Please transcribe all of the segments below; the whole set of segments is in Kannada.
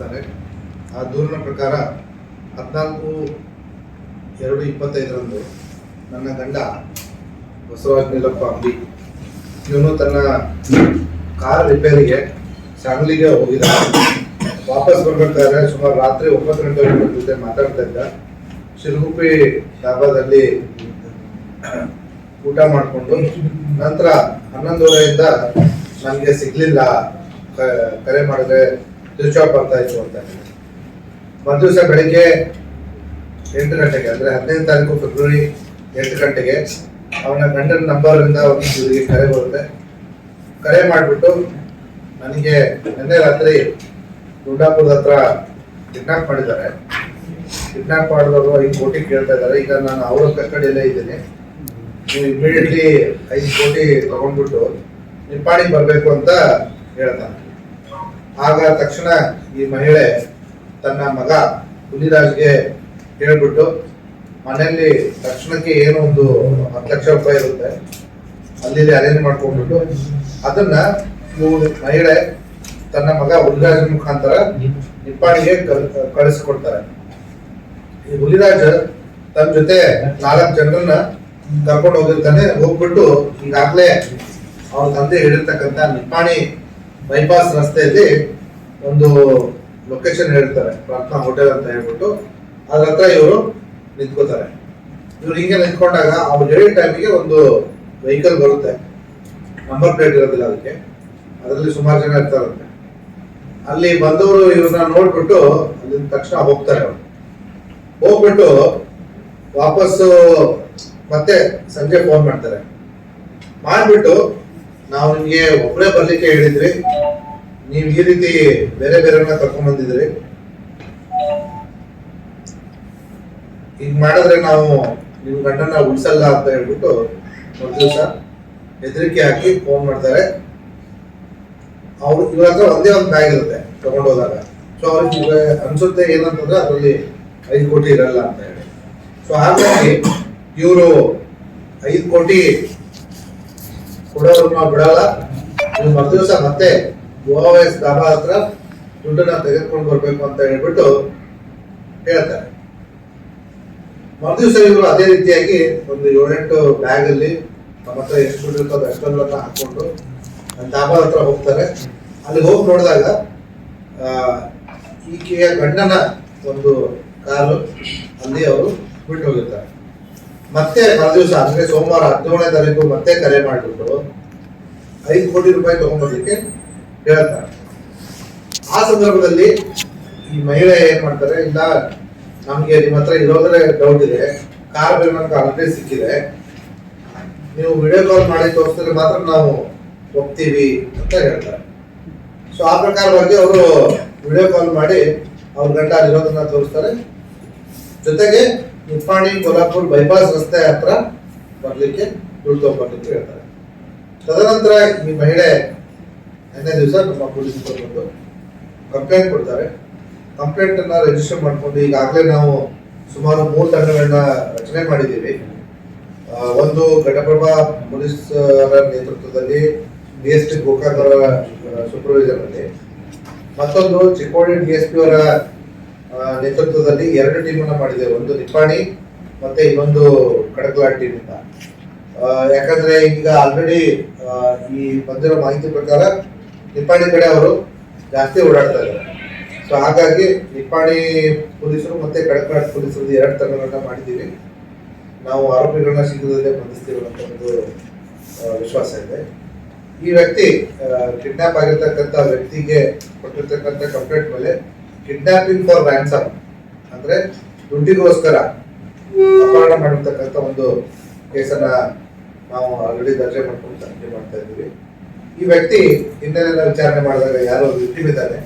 ಸಲ್ಲಿಸ್ತಾರೆ ಆ ದೂರಿನ ಪ್ರಕಾರ ಹದಿನಾಲ್ಕು ಎರಡು ಇಪ್ಪತ್ತೈದರಂದು ನನ್ನ ಗಂಡ ಬಸವರಾಜ್ ನೀಲಪ್ಪ ಅಂಬಿ, ಇವನು ತನ್ನ ಕಾರ್ ರಿಪೇರಿಗೆ ಸಾಂಗ್ಲಿಗೆ ಹೋಗಿದ್ದ ವಾಪಸ್ ಬರ್ಬೇಕಾದ್ರೆ ಸುಮಾರು ರಾತ್ರಿ ಒಂಬತ್ತು ಗಂಟೆ ಜೊತೆ ಮಾತಾಡ್ತಾ ಇದ್ದ. ಶಿರಗುಪ್ಪಿ ಡಾಬಾದಲ್ಲಿ ಊಟ ಮಾಡಿಕೊಂಡು ನಂತರ ಹನ್ನೊಂದುವರೆಯಿಂದ ನನಗೆ ಸಿಗ್ಲಿಲ್ಲ. ಕರೆ ಮಾಡಿದ್ರೆ ಸ್ವಿಚ್ ಆಫ್ ಬರ್ತಾ ಇತ್ತು ಅಂತ ಒಂದು ದಿವಸ ಬೆಳಿಗ್ಗೆ ಎಂಟು ಗಂಟೆಗೆ, ಅಂದ್ರೆ ಹದಿನೈದು ತಾರೀಕು ಫೆಬ್ರವರಿ ಎಂಟು ಗಂಟೆಗೆ ಅವನ ಗಂಡನ ನಂಬರ್ ಇಂದ ಒಂದು ಇವರಿಗೆ ಕರೆ ಬರುತ್ತೆ. ಕರೆ ಮಾಡಿಬಿಟ್ಟು ನನಗೆ ನಿನ್ನೆ ರಾತ್ರಿ ದುಂಡಾಪುರದ ಹತ್ರ ಕಿಡ್ನಾಪ್ ಮಾಡಿದ್ದಾರೆ. ಕಿಡ್ನಾಪ್ ಮಾಡಿದವರು ಐದು ಕೋಟಿ ಕೇಳ್ತಾ ಇದ್ದಾರೆ. ಈಗ ನಾನು ಅವರ ಕಸ್ಟಡಿಯಲ್ಲೇ ಇದ್ದೀನಿ. ನೀವು ಇಮಿಡಿಯೇಟ್ಲಿ ಐದು ಕೋಟಿ ತಗೊಂಡ್ಬಿಟ್ಟು ನಿಪ್ಪಾಣಿಗೆ ಬರಬೇಕು ಅಂತ ಹೇಳ್ತಾನೆ ಆಗ ತಕ್ಷಣ ಈ ಮಹಿಳೆ ತನ್ನ ಮಗ ಹುಲಿರಾಜ್ಗೆ ಹೇಳ್ಬಿಟ್ಟು, ಮನೆಯಲ್ಲಿ ತಕ್ಷಣಕ್ಕೆ ಏನೋ ಒಂದು ಹತ್ತು ಲಕ್ಷ ರೂಪಾಯಿ ಇರುತ್ತೆ ಅಲ್ಲಿ ಅರೇಂಜ್ ಮಾಡ್ಕೊಂಡ್ಬಿಟ್ಟು, ಅದನ್ನ ಮಹಿಳೆ ತನ್ನ ಮಗ ಹುಲಿರಾಜ್ ಮುಖಾಂತರ ನಿಪ್ಪಾಣಿಗೆ ಕಳ್- ಕಳಿಸ್ಕೊಡ್ತಾರೆ. ಈ ಹುಲಿರಾಜ್ ತನ್ನ ಜೊತೆ ನಾಲ್ಕು ಜನರನ್ನ ಕರ್ಕೊಂಡು ಹೋಗಿರ್ತಾನೆ, ಹೋಗ್ಬಿಟ್ಟು ಈಗಾಗಲೇ ಅವ್ರ ತಂದೆ ಹೇಳಿರ್ತಕ್ಕಂಥ ನಿಪ್ಪಾಣಿ ಬೈಪಾಸ್ ರಸ್ತೆಯಲ್ಲಿ ಒಂದು ಲೊಕೇಶನ್ ಹೇಳ್ತಾರೆ, ಪ್ರಾರ್ಥನಾ ಹೋಟೆಲ್ ಅಂತ ಹೇಳ್ಬಿಟ್ಟು. ಅದ್ರ ಹತ್ರ ಇವರು ನಿಂತ್ಕೋತಾರೆ. ಇವ್ರು ಹಿಂಗೆ ನಿಂತ್ಕೊಂಡಾಗ ಅವ್ರು ಹೇಳಿದ ಟೈಮಿಗೆ ಒಂದು ವೆಹಿಕಲ್ ಬರುತ್ತೆ. ನಂಬರ್ ಪ್ಲೇಟ್ ಇರೋದಿಲ್ಲ ಅದಕ್ಕೆ. ಅದರಲ್ಲಿ ಸುಮಾರು ಜನ ಇರ್ತಾರಂತೆ. ಅಲ್ಲಿ ಬಂದವರು ಇವ್ರನ್ನ ನೋಡ್ಬಿಟ್ಟು ಅಲ್ಲಿಂದ ತಕ್ಷಣ ಹೋಗ್ತಾರೆ ಅವರು. ಹೋಗ್ಬಿಟ್ಟು ವಾಪಸ್ಸು ಮತ್ತೆ ಸಂಜೆ ಫೋನ್ ಮಾಡ್ತಾರೆ. ಮಾಡ್ಬಿಟ್ಟು ನಾವು ನಿಮ್ಗೆ ಒಬ್ಬರೇ ಬರ್ಲಿಕ್ಕೆ ಹೇಳಿದ್ವಿ. ನೀವು ಈ ರೀತಿ ಬೇರೆ ಬೇರೆ ಕರ್ಕೊಂಡ್ ಬಂದಿದ್ರಿ ಈಗ ಮಾಡಿದ್ರೆ ನಾವು ನಿಮ್ ಗಂಡನ ಉಳಿಸಲ್ಲ ಅಂತ ಹೇಳ್ಬಿಟ್ಟು ಒಂದ್ ದಿವಸ ಹೆದರಿಕೆ ಹಾಕಿ ಫೋನ್ ಮಾಡ್ತಾರೆ. ಅವ್ರು ಇವಾಗ ಒಂದೇ ಒಂದು ಬ್ಯಾಗ್ ಇರುತ್ತೆ ತಗೊಂಡು ಹೋದಾಗ ಸೊ ಅವ್ರಿಗೆ ಅನ್ಸುತ್ತೆ ಏನಂತಂದ್ರೆ ಅದರಲ್ಲಿ ಐದು ಕೋಟಿ ಇರಲ್ಲ ಅಂತ ಹೇಳಿ. ಸೊ ಹಾಗಾಗಿ ಇವರು ಐದು ಕೋಟಿ ಕೊಡೋರು ನಾವು ಬಿಡಲ್ಲ. ನೀವು ಮರು ದಿವಸ ಮತ್ತೆ ಎಸ್ ಡಾಬಾ ಹತ್ರ ದುಡ್ಡನ್ನ ತೆಗೆದುಕೊಂಡು ಬರ್ಬೇಕು ಅಂತ ಹೇಳ್ಬಿಟ್ಟು ಹೇಳ್ತಾರೆ. ಮರುದಿವಸ ಇವರು ಅದೇ ರೀತಿಯಾಗಿ ಒಂದು ಏಳೆಂಟು ಬ್ಯಾಗ್ ಅಲ್ಲಿ ನಮ್ಮ ಹತ್ರ ಎಷ್ಟು ದುಡ್ಡು ಇರ್ತದೆ ಅಷ್ಟೊಂದನ್ನ ಹಾಕೊಂಡು ಡಾಬಾ ಹತ್ರ ಹೋಗ್ತಾರೆ. ಅಲ್ಲಿ ಹೋಗಿ ನೋಡಿದಾಗ ಈಕೆಯ ಗಂಡನ ಒಂದು ಕಾರು ಅಲ್ಲಿ ಅವರು ಬಿಟ್ಟು ಹೋಗಿರ್ತಾರೆ. ಮತ್ತೆ ಮರುದಿವಸ ಅಂದ್ರೆ ಸೋಮವಾರ ಹದಿನೇಳನೇ ತಾರೀಕು ಮತ್ತೆ ಕರೆ ಮಾಡಿಬಿಟ್ಟು ಐದು ಕೋಟಿ ರೂಪಾಯಿ ತಗೊಂಡ್ಬರ್ಲಿಕ್ಕೆ ಹೇಳ್ತಾರೆ. ಆ ಸಂದರ್ಭದಲ್ಲಿ ಈ ಮಹಿಳೆ ಏನ್ ಮಾಡ್ತಾರೆ, ಇಲ್ಲ, ನಮ್ಗೆ ನಿಮ್ಮ ಹತ್ರ ಇರೋದ್ರೆ ಡೌಟ್ ಇದೆ ಕಾರ್ ಬೇರೆ ನಮ್ಗೆ ಸಿಕ್ಕಿದೆ, ನೀವು ವಿಡಿಯೋ ಕಾಲ್ ಮಾಡಿ ತೋರಿಸಿದ್ರೆ ಮಾತ್ರ ನಾವು ಹೋಗ್ತೀವಿ ಅಂತ ಹೇಳ್ತಾರೆ. ಸೊ ಆ ಪ್ರಕಾರವಾಗಿ ಅವರು ವಿಡಿಯೋ ಕಾಲ್ ಮಾಡಿ ಅವ್ರ ಗಂಡ ಅಲ್ಲಿರೋದನ್ನ ತೋರಿಸ್ತಾರೆ. ಜೊತೆಗೆ ನಿಪ್ಪಾಣಿ ಕೊಲ್ಲಾಪುರ್ ಬೈಪಾಸ್ ರಸ್ತೆ ಹತ್ರ ಬರ್ಲಿಕ್ಕೆ ದುಡ್ಡು ತಗೊಂಡ್ಬರ್ಲಿಕ್ಕೆ ಹೇಳ್ತಾರೆ. ತದನಂತರ ಈ ಮಹಿಳೆ ಎರಡನೇ ದಿವಸ ನಮ್ಮ ಪೊಲೀಸ್ ಬಂದು ಕಂಪ್ಲೇಂಟ್ ಕೊಡ್ತಾರೆ. ಕಂಪ್ಲೇಂಟ್ ಅನ್ನ ರಿಜಿಸ್ಟರ್ ಮಾಡ್ಕೊಂಡು ಈಗಾಗಲೇ ನಾವು ಸುಮಾರು ಮೂರು ತಂಡಗಳನ್ನ ರಚನೆ ಮಾಡಿದ್ದೀವಿ. ಒಂದು ಘಟಪ್ರಭಾ ಪೊಲೀಸ್ ನೇತೃತ್ವದಲ್ಲಿ ಡಿ ಎಸ್ ಪಿ ಗೋಕಾಕ್ ಅವರ ಸೂಪರ್ವೈಸರ್ ಅಲ್ಲಿ. ಮತ್ತೊಂದು ಚಿಕ್ಕೋಡಿ ಡಿ ಎಸ್ ಪಿ ಅವರ ನೇತೃತ್ವದಲ್ಲಿ ಎರಡು ಟೀಮ್ ಅನ್ನ ಮಾಡಿದ್ದೇವೆ. ಒಂದು ನಿಪ್ಪಾಣಿ ಮತ್ತೆ ಇನ್ನೊಂದು ಕಡಕಲಾಡ್ ಟೀಮ್ ಅಂತ ಯಾಕಂದ್ರೆ ಈಗ ಆಲ್ರೆಡಿ ಈ ಬಂದಿರೋ ಮಾಹಿತಿ ಪ್ರಕಾರ ನಿಪ್ಪಾಣಿ ಕಡೆ ಅವರು ಜಾಸ್ತಿ ಓಡಾಡ್ತಾ ಇದ್ದಾರೆ. ಸೊ ಹಾಗಾಗಿ ನಿಪ್ಪಾಣಿ ಪೊಲೀಸರು ಮತ್ತೆ ಕಡಕಲಾಟ್ ಪೊಲೀಸರು ಎರಡು ತಂಡಗಳನ್ನ ಮಾಡಿದ್ದೀವಿ. ನಾವು ಆರೋಪಿಗಳನ್ನ ಶೀಘ್ರದಲ್ಲೇ ಬಂಧಿಸ್ತೀವಿ ಅಂತ ಒಂದು ವಿಶ್ವಾಸ ಇದೆ. ಈ ವ್ಯಕ್ತಿ ಕಿಡ್ನಾಪ್ ಆಗಿರ್ತಕ್ಕಂಥ ವ್ಯಕ್ತಿಗೆ ಕೊಟ್ಟಿರ್ತಕ್ಕಂಥ ಕಂಪ್ಲೇಂಟ್ ಮೇಲೆ ಕಿಡ್ನಾಪಿಂಗ್ ಫಾರ್ ರ್ಯಾನ್ಸಮ್ ಅಂದ್ರೆ ದುಡ್ಡಿಗೋಸ್ಕರ ಅಪಹರಣ ಮಾಡಿರ್ತಕ್ಕಂಥ ಒಂದು ಕೇಸನ್ನ ನಾವು ಆಲ್ರೆಡಿ ದರ್ಜೆ ಮಾಡ್ಕೊಂಡು ತನಿಖೆ ಮಾಡ್ತಾ ಇದ್ದೀವಿ. ಈ ವ್ಯಕ್ತಿ ಇನ್ನೇನೆಲ್ಲ ವಿಚಾರಣೆ ಮಾಡಿದಾಗ ಯಾರೋ ವಿಕ್ಟಿಮ್ ಇದ್ದಾನೆ.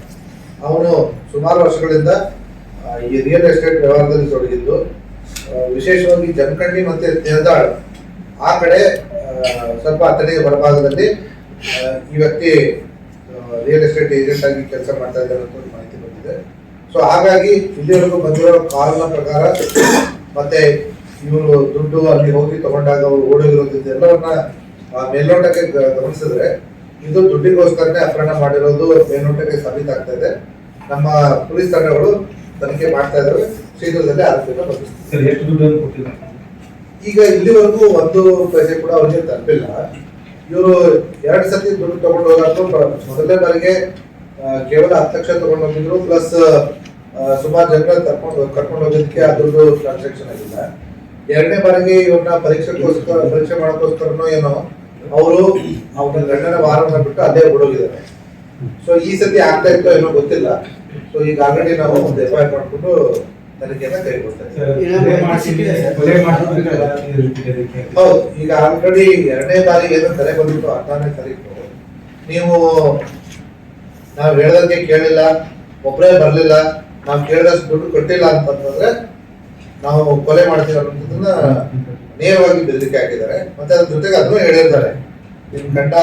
ಅವನು ಸುಮಾರು ವರ್ಷಗಳಿಂದ ಈ ರಿಯಲ್ ಎಸ್ಟೇಟ್ ವ್ಯವಹಾರದಲ್ಲಿ ತೊಡಗಿದ್ದು ವಿಶೇಷವಾಗಿ ಜಮಖಂಡಿ ಮತ್ತೆ ತೇರ್ದಾಳ್ ಆ ಕಡೆ ಸ್ವಲ್ಪ ಅತಡಿಗೆ ಬಲಭಾಗದಲ್ಲಿ ಈ ವ್ಯಕ್ತಿ ರಿಯಲ್ ಎಸ್ಟೇಟ್ ಏಜೆಂಟ್ ಆಗಿ ಕೆಲಸ ಮಾಡ್ತಾ ಇದ್ದಾರೆ ಅಂತ ಮಾಹಿತಿ ಬಂದಿದೆ. ಸೊ ಹಾಗಾಗಿ ಇಲ್ಲಿವರೆಗೂ ಬಂದಿರೋ ಕಾಲ್ನ ಪ್ರಕಾರ, ಮತ್ತೆ ಇವರು ದುಡ್ಡು ಅಲ್ಲಿ ಹೋಗಿ ತಗೊಂಡಾಗ ಅವರು ಓಡೋಗಿರೋದು ಎಲ್ಲವನ್ನ ಮೇಲ್ನೋಟಕ್ಕೆ ಗಮನಿಸಿದ್ರೆ ಇದು ದುಡ್ಡಿಗೋಸ್ಕರನೇ ಅಪಹರಣ ಮಾಡಿರೋದು ಮೇಲ್ನೋಟಕ್ಕೆ ಸಾಬೀತಾಗ್ತಾ ಇದೆ. ನಮ್ಮ ಪೊಲೀಸ್ ತಂಡಗಳು ತನಿಖೆ ಮಾಡ್ತಾ ಇದ್ದಾರೆ ಶೀಘ್ರದಲ್ಲೇ ಆರೋಪಿಯನ್ನು ಈಗ ಇಲ್ಲಿವರೆಗೂ ಒಂದು ಪೈಸೆ ಕೂಡ ಅವರಿಗೆ ತಲುಪಿಲ್ಲ. ಇವರು ಎರಡು ಸತಿ ದುಡ್ಡು ತಗೊಂಡು ಹೋಗಾದ್ರು ಮೊದಲನೇ ಬಾರಿಗೆ ಕೇವಲ ಹತ್ತು ಲಕ್ಷ ತಗೊಂಡು ಹೋಗಿದ್ರು ಪ್ಲಸ್ ಸುಮಾರು ಜನ ತಕೊಂಡು ಕರ್ಕೊಂಡು ಹೋಗೋದಕ್ಕೆ ಆ ದುಡ್ಡು ಟ್ರಾನ್ಸಾಕ್ಷನ್ ಆಗಿಲ್ಲ. ಎರಡನೇ ಬಾರಿಗೆ ಇವ್ರನ್ನ ಪರೀಕ್ಷೆಗೋಸ್ಕರ ಪರೀಕ್ಷೆ ಮಾಡೋಕ್ಕೋಸ್ಕರನೋ ಏನೋ ಅವರು ಅವ್ರ ಗಂಡನ ವಾರವನ್ನ ಬಿಟ್ಟು ಅದೇ ಬಿಡೋಗಿದ್ದಾರೆ. ಸೊ ಈ ಸತಿ ಆಗ್ತಾ ಇತ್ತೋ ಏನೋ ಗೊತ್ತಿಲ್ಲ. ಸೊ ಈಗ ಆಲ್ರೆಡಿ ನಾವು ಒಂದು ಎಫ್ ಐ ಮಾಡ್ಕೊಂಡು ತನಿಖೆಯನ್ನ ಹೌದು ಈಗ ಆಲ್ರೆಡಿ ಎರಡನೇ ಬಾರಿಗೆ ಏನೋ ತಲೆ ಬಂದಿತ್ತು ಹದಿನಾರನೇ ತಾರೀಕು. ನೀವು ನಾವು ಹೇಳ್ದಂಗೆ ಕೇಳಿಲ್ಲ ಒಬ್ಬರೇ ಬರಲಿಲ್ಲ ನಾವು ಕೇಳಿದಷ್ಟು ದುಡ್ಡು ಕೊಟ್ಟಿಲ್ಲ ಅಂತಂದ್ರೆ ನಾವು ಕೊಲೆ ಮಾಡ್ತೀವಿ ಅನ್ನೋದನ್ನ ನೇರವಾಗಿ ಬೆದರಿಕೆ ಹಾಕಿದ್ದಾರೆ. ಮತ್ತೆ ಅದ್ರ ಜೊತೆಗೆ ಅದನ್ನು ಹೇಳಿರ್ತಾರೆ. ನಿಮ್ ಗಂಡ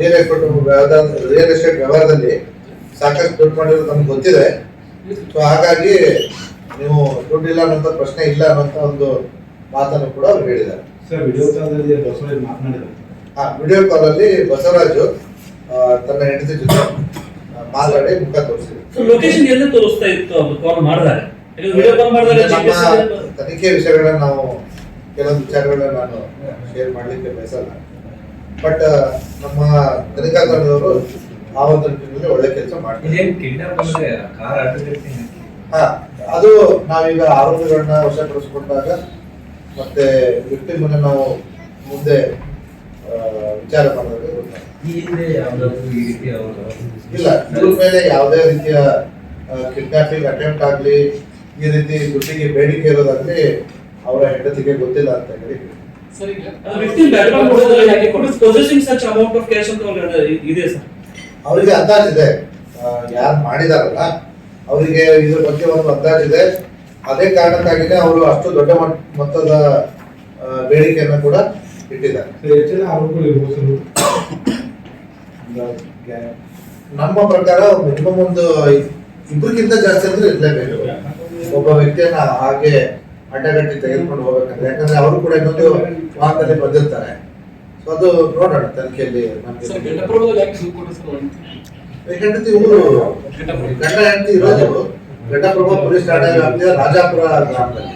ರಿಯಲ್ ಎಸ್ಟೇಟ್ ರಿಯಲ್ ಎಸ್ಟೇಟ್ ವ್ಯವಹಾರದಲ್ಲಿ ಸಾಕಷ್ಟು ದುಡ್ಡು ಮಾಡಿರೋದು ನಮ್ಗೆ ಗೊತ್ತಿದೆ. ಸೊ ಹಾಗಾಗಿ ನೀವು ದುಡ್ಡಿಲ್ಲ ಅನ್ನೋಂಥ ಪ್ರಶ್ನೆ ಇಲ್ಲ ಅನ್ನೋಂಥ ಒಂದು ಮಾತನ್ನು ಕೂಡ ಅವ್ರು ಹೇಳಿದ್ದಾರೆ. ಸರ್ ವಿಡಿಯೋ ಕಾಲ್ನಲ್ಲಿ ಬಸವರಾಜ್ ಮಾತನಾಡಿದ್ರು ಆ ವಿಡಿಯೋ ಕಾಲ್ ಅಲ್ಲಿ ಬಸವರಾಜು ತನ್ನ ಹೆಂಡತಿ ಜೊತೆ ಮಾತಾಡಿ ಮುಖ ತೋರಿಸಿದ್ರು. ಸೊ ಲೊಕೇಶನ್ ಎಲ್ಲಿ ತೋರಿಸ್ತಾ ಇತ್ತು ಅವ್ರು ಕಾಲ್ ಮಾಡಿದಾಗ ವಿಡಿಯೋ ಕಾಲ್ ಮಾಡಿದಾಗ ನಮ್ಮ GPS ತನಿಖೆ ವಿಷಯಗಳನ್ನ ನಾವು ಕೆಲವೊಂದು ವಿಚಾರಗಳನ್ನ ನಾನು ಶೇರ್ ಮಾಡ್ಲಿಕ್ಕೆ ಬಯಸಲ್ಲ. ಬಟ್ ನಮ್ಮ ತನಿಖಾ ತಂಡದವರು ಆ ಒಂದು ನಿಟ್ಟಿನಲ್ಲಿ ಒಳ್ಳೆ ಕೆಲಸ ಮಾಡ್ತಾರೆ. ಹಾ ಅದು ನಾವೀಗ ಆರೋಪಿಗಳನ್ನ ವಶಪಡಿಸಿಕೊಂಡಾಗ ಮತ್ತೆ ವಿಕ್ಟಿಮ್ ನಾವು ಮುಂದೆ ವಿಚಾರ ರೀತಿ ಇಲ್ಲ ಇದ್ರ ಮೇಲೆ ಯಾವುದೇ ರೀತಿಯ ಕಿಡ್ನಾಪಿಂಗ್ ಅಟೆಂಪ್ಟ್ ಆಗಲಿ ಈ ರೀತಿ ದುಡ್ಡಿಗೆ ಬೇಡಿಕೆ ಇರೋದಾಗ್ಲಿ ಅವರ ಹೆಂಡತಿಗೆ ಗೊತ್ತಿಲ್ಲ ಅಂತ ಹೇಳಿ ಯಾಕೆ possessing such amount of ಅಂತ ಅವ್ರಿಗೆ ಇದೆ ಸರ್. ಅವರಿಗೆ ಅಂದಾಜಿದೆ ಯಾರು ಮಾಡಿದಾರಲ್ಲ ಅವರಿಗೆ ಇದ್ರ ಬಗ್ಗೆ ಒಂದು ಅಂದಾಜಿದೆ ಅದೇ ಕಾರಣಕ್ಕಾಗಿನೇ ಅವರು ಅಷ್ಟು ದೊಡ್ಡ ಮಟ್ಟ ಮೊತ್ತದ ಬೇಡಿಕೆಯನ್ನು ಕೂಡ ಇಟ್ಟಿದ್ದಾರೆ. Sir sir. ನಮ್ಮ ಪ್ರಕಾರ ಮಿನಿಮಮ್ ಒಂದು ಇಬ್ಬರಿಗಿಂತ ಜಾಸ್ತಿ ಅಂದ್ರೆ ಇರ್ಲೇಬೇಕು. ಒಬ್ಬ ವ್ಯಕ್ತಿಯನ್ನ ಹಾಗೆ ಅಡ್ಡಗಟ್ಟಿ ತೆಗೆದುಕೊಂಡು ಹೋಗ್ಬೇಕಂದ್ರೆ. ಯಾಕಂದ್ರೆ ಅವರು ಕೂಡ ಇನ್ನೊಂದು ವಾಹನದಲ್ಲಿ ಬಂದಿರ್ತಾರೆ. ಸೊ ಅದು ನೋಡೋಣ ತನಿಖೆಯಲ್ಲಿ ಯಾಕಂದ್ರೆ ಊರು ಗಂಡ ಹೆಂಡತಿ ಇರೋದು ಘಟಪ್ರಭಾ ಪೊಲೀಸ್ ಠಾಣೆ ವ್ಯಾಪ್ತಿಯ ರಾಜಾಪುರ ಗ್ರಾಮದಲ್ಲಿ.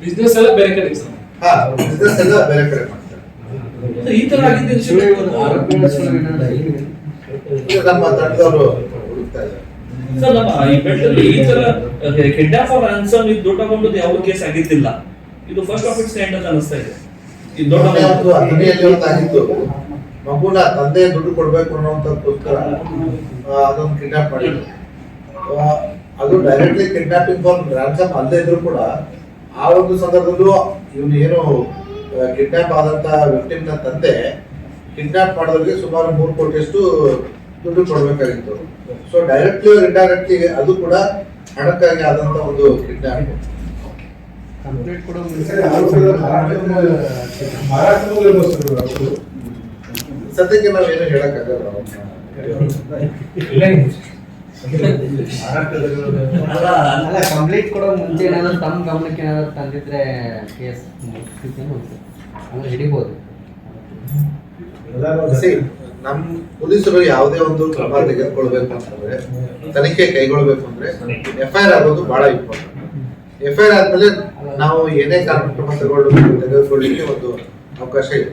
ಬಿಸ್ನೆಸ್ ಎಲ್ಲ ಬೇರೆ ಕಡೆ ಹಾ ಬಿಸ್ನೆಸ್ ಎಲ್ಲ ಬೇರೆ ಕಡೆ ಮಾಡ್ತಾರೆ. ಈ ತರ ಆಗಿದ್ದು ಈಗ ನಮ್ಮ ತಂಡದವರು ಹುಡುಕ್ತಾ ಇದ್ದಾರೆ. ಸರ್ ನಮ್ಮ ಈ ಬೆಟ್ಟಲ್ಲಿ ಈ ತರ ಕಿಡ್ನಾಪ್ ಆರ್ ಅನ್ಸಮ್ ಇದು ದೊಡ್ಡ ಅಮೌಂಟ್ ಯಾವ ಕೇಸ್ ಆಗಿದ್ದಿಲ್ಲ. ಇದು ಫಸ್ಟ್ ಆಫ್ ಇಟ್ಸ್ ಕೈಂಡ್ ಅಂತ ಅನಿಸ್ತಾ ಇದೆ. ಈ ದೊಡ್ಡ ಒಂದು ಆಗಿತ್ತು ಮಗುನ ತಂದೆ ದುಡ್ಡು ಕೊಡ್ಬೇಕು ಅನ್ನೋಂಥದ್ದಕ್ಕೋಸ್ಕರ ಆ, ಅದೊಂದು ಕಿಡ್ನಾಪ್ ಮಾಡಿದ್ರು. ಅದು ಡೈರೆಕ್ಟ್ಲಿ ಕಿಡ್ನಾಪಿಂಗ್ ಫಾರ್ ರ್ಯಾನ್ಸಮ್ ಅಲ್ಲದೆ ಇದ್ರು ಕೂಡ ಆ ಒಂದು ಸಂದರ್ಭದಲ್ಲೂ ಇವನು ಏನು ಕಿಡ್ನಾಪ್ ಆದಂತ ವಿಕ್ಟಿಮ್ನ ತಂದೆ ಕಿಡ್ನಾಪ್ ಮಾಡೋರಿಗೆ ಸುಮಾರು ಮೂರು ಕೋಟಿಯಷ್ಟು ದುಡ್ಡು ಕೊಡ್ಬೇಕಾಗಿತ್ತು. ಸೊ ಡೈರೆಕ್ಟ್ಲಿ ಇಂಡೈರೆಕ್ಟ್ಲಿ ಅದು ಕೂಡ ಹಣಕ್ಕಾಗಿ ಆದಂತ ಒಂದು ಕಿಡ್ನಾಪ್. ಸದ್ಯಕ್ಕೆ ನಾವೇನು ಹೇಳಕ್ಕಾಗಲ್ಲ. ಅಲ್ಲ, ಅಲ್ಲ ಕಂಪ್ಲೇಂಟ್ ಕೊಡೋ ಮುಂಚೆ ಏನಾದ್ರು ತಮ್ಮ ಗಮನಕ್ಕೆ ಏನಾದ್ರು ತಂದಿದ್ರೆ ಕೇಸ್ ಅಂದ್ರೆ ಹಿಡಿಬೋದು. ನಮ್ ಪೊಲೀಸರು ಯಾವುದೇ ಒಂದು ಕ್ರಮ ತೆಗೆದುಕೊಳ್ಬೇಕು ಅಂತಂದ್ರೆ ತನಿಖೆ ಕೈಗೊಳ್ಬೇಕು ಅಂದ್ರೆ ಎಫ್ ಐ ಆರ್ ಆಗೋದು ಬಹಳ ಇಂಪಾರ್ಟೆಂಟ್ ಎಫ್ ಐ ಆರ್ ಆದ್ಮೇಲೆ ನಾವು ಏನೇ ಕಾನೂನು ಕ್ರಮ ತಗೊಳ್ಬೇಕು ತೆಗೆದುಕೊಳ್ಳಿಕ್ಕೆ ಒಂದು ಅವಕಾಶ ಇದೆ.